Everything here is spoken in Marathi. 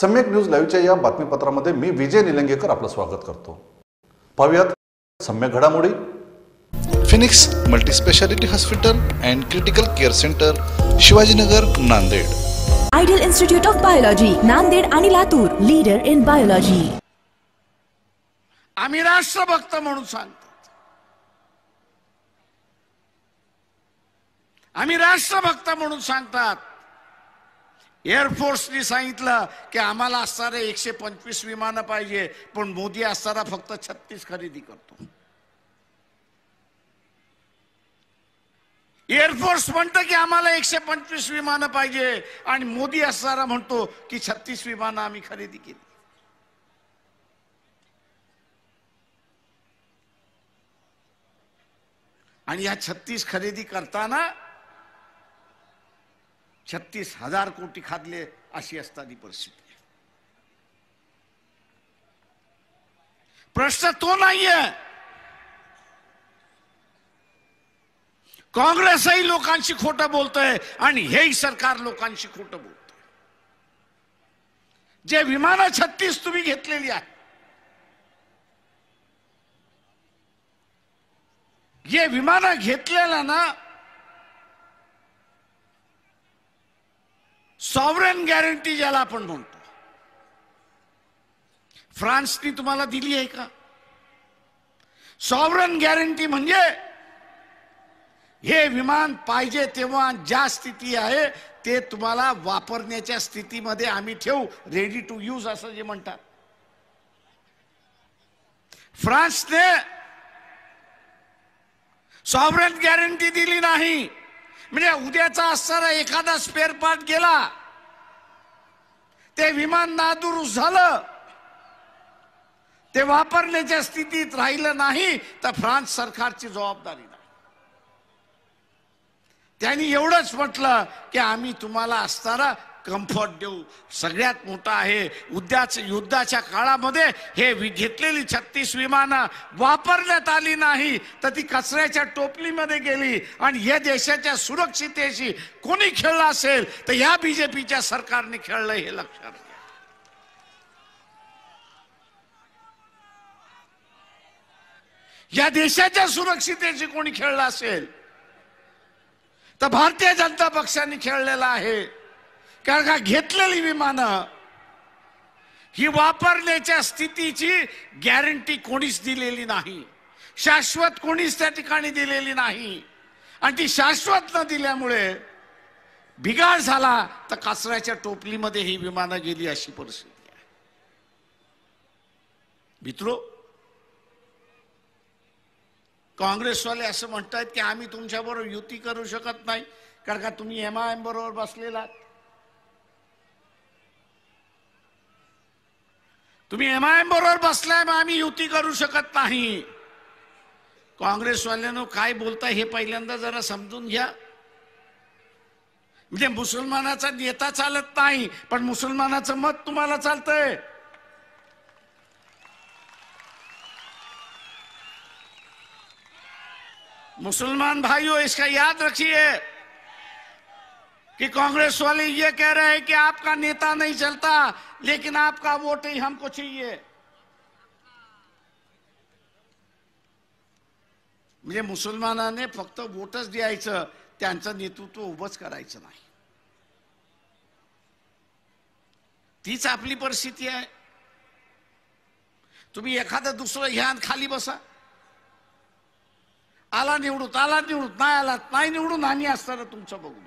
सम्यक न्यूज लाईव्हच्या या बातमीपत्रामध्ये मी विजय निलंगेकर आपलं स्वागत करतो. पाहूयात सम्यक घडामोडी. Phoenix multispeciality hospital and critical care centre Shivajinagar Nanded. Ideal institute of biology Nanded आणि लातूर लीडर इन बायोलॉजी. आम्ही राष्ट्रभक्त म्हणून सांगतो. आम्ही राष्ट्रभक्त म्हणून सांगतात. एअरफोर्सनी सांगितलं की आम्हाला असणारे एकशे पंचवीस विमानं पाहिजे पण मोदी असताना फक्त छत्तीस खरेदी करतो. एअरफोर्स म्हणतं की आम्हाला एकशे पंचवीस विमानं पाहिजे आणि मोदी असणारा म्हणतो की छत्तीस विमानं आम्ही खरेदी केली. आणि या छत्तीस खरेदी करताना छत्तीस हजार कोटी खादले अशी असताना परिस्थिती. प्रश्न तो नाहीये. काँग्रेसही लोकांशी खोटं बोलतंय आणि हेही सरकार लोकांशी खोटं बोलतंय. जे विमानं छत्तीस तुम्ही घेतलेली आहे जे विमानं घेतलेलं ना सॉव्हरेन गॅरंटी ज्याला आपण म्हणतो. फ्रान्सनी तुम्हाला दिली आहे का? सॉव्हरेन गॅरंटी म्हणजे हे विमान पाहिजे तेव्हा ज्या स्थिती आहे ते तुम्हाला वापरण्याच्या स्थितीमध्ये आम्ही ठेवू रेडी टू यूज असं जे म्हणतात. फ्रान्सने सॉवरन गॅरंटी दिली नाही. म्हणजे उद्याचा असणारा एखादा स्पेअर पार्ट गेला ते विमान नादुरुस्त झालं. ते वापरण्याच्या स्थितीत राहिलं नाही तर फ्रान्स सरकारची जबाबदारी नाही. त्यांनी एवढंच म्हटलं की आम्ही तुम्हाला असणारा कम्फर्ट देऊ. सगळ्यात मोठा आहे उद्याच युद्धाच्या काळामध्ये हे घेतलेली छत्तीस विमानं वापरण्यात आली नाही. तर ती कचऱ्याच्या टोपलीमध्ये गेली आणि या देशाच्या सुरक्षितेशी कोणी खेळला असेल तर या बीजेपीच्या सरकारने खेळलं हे लक्षात घ्या. या देशाच्या सुरक्षितेशी कोणी खेळला असेल तर भारतीय जनता पक्षाने खेळलेला आहे. कारण का घेतलेली विमानं ही वापरण्याच्या स्थितीची गॅरंटी कोणीच दिलेली नाही. शाश्वत कोणीच त्या ठिकाणी दिलेली नाही. आणि ती शाश्वत न दिल्यामुळे बिघाड झाला तर कचऱ्याच्या टोपलीमध्ये ही विमानं गेली अशी परिस्थिती आहे. मित्रो काँग्रेसवाले असं म्हणतायत की आम्ही तुमच्याबरोबर युती करू शकत नाही कारण का तुम्ही एम आय एम बरोबर बसलेला तुम्ही एम आय एम बरोबर बसलाय मग आम्ही युती करू शकत नाही. काँग्रेसवाल्यानं काय बोलताय हे पहिल्यांदा जरा समजून घ्या. म्हणजे मुसलमानाचा नेता चालत नाही पण मुसलमानाचं मत तुम्हाला चालतंय. मुसलमान भाइयों इसका याद रखिए. कि कांग्रेस वाले ये कह रहे हैं कि आपका नेता नहीं चलता लेकिन आपका वोट ही हमको चाहिए। म्हणजे मुसलमानाने फक्त वोटच द्यायचं त्यांचं नेतृत्व उभंच करायचं नाही. तीच आपली परिस्थिती आहे. तुम्ही एखादं दुसरं ह्या आणि खाली बसा. आला निवडून आला निवडून नाही आला नाही निवडून आणि असताना तुमचं बघून.